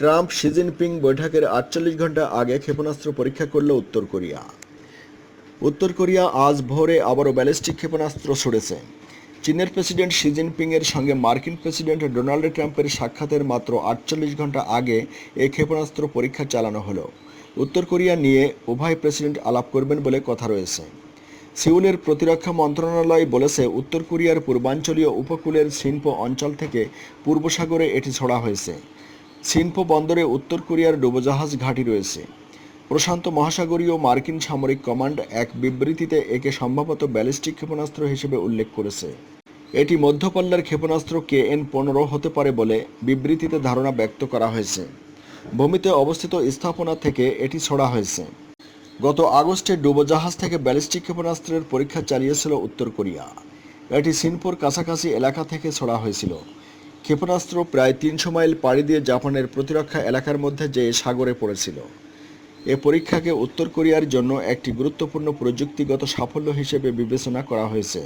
Trump Xi Jinping বৈঠকের আটচল্লিশ ঘণ্টা আগে ক্ষেপণাস্ত্র পরীক্ষা করল উত্তর কোরিয়া। উত্তর কোরিয়া আজ ভোরে আবারও ব্যালিস্টিক ক্ষেপণাস্ত্র ছুড়েছে চীনের প্রেসিডেন্ট শি জিনপিংয়ের সঙ্গে মার্কিন প্রেসিডেন্ট ডোনাল্ড ট্রাম্পের সাক্ষাতের মাত্র আটচল্লিশ ঘণ্টা আগে এই ক্ষেপণাস্ত্র পরীক্ষা চালানো হলো। উত্তর কোরিয়া নিয়ে উভয় প্রেসিডেন্ট আলাপ করবেন বলে কথা রয়েছে। সিউলের প্রতিরক্ষা মন্ত্রণালয় বলেছে, উত্তর কোরিয়ার পূর্বাঞ্চলীয় উপকূলের সিনপো অঞ্চল থেকে পূর্ব সাগরে এটি ছড়া হয়েছে। সিনপো বন্দরে উত্তর কোরিয়ার ডুবোজাহাজ ঘাঁটি রয়েছে। প্রশান্ত মহাসাগরীয় মার্কিন সামরিক কমান্ড এক বিবৃতিতে একে সম্ভবত ব্যালিস্টিক ক্ষেপণাস্ত্র হিসেবে উল্লেখ করেছে। এটি মধ্যপল্লার ক্ষেপণাস্ত্র কে এন পনেরো হতে পারে বলে বিবৃতিতে ধারণা ব্যক্ত করা হয়েছে। ভূমিতে অবস্থিত স্থাপনা থেকে এটি ছড়া হয়েছে। গত আগস্টে ডুবোজাহাজ থেকে ব্যালিস্টিক ক্ষেপণাস্ত্রের পরীক্ষা চালিয়েছিল উত্তর কোরিয়া। এটি সিনপোর কাছাকাছি এলাকা থেকে ছড়া হয়েছিল। ক্ষেপণাস্ত্র প্রায় তিনশো মাইল পাড়ি দিয়ে জাপানের প্রতিরক্ষা এলাকার মধ্যে যেয়ে সাগরে পড়েছিল। এ পরীক্ষাকে উত্তর কোরিয়ার জন্য একটি গুরুত্বপূর্ণ প্রযুক্তিগত সাফল্য হিসেবে বিবেচনা করা হয়েছে।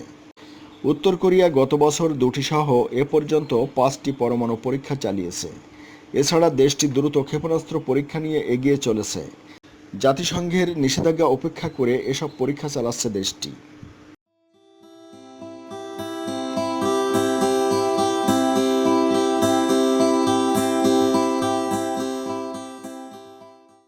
উত্তর কোরিয়া গত বছর দুটি সহ এ পর্যন্ত পাঁচটি পরমাণু পরীক্ষা চালিয়েছে। এছাড়া দেশটি দ্রুত ক্ষেপণাস্ত্র পরীক্ষা নিয়ে এগিয়ে চলেছে। জাতিসংঘের নিষেধাজ্ঞা উপেক্ষা করে এসব পরীক্ষা চালাচ্ছে দেশটি।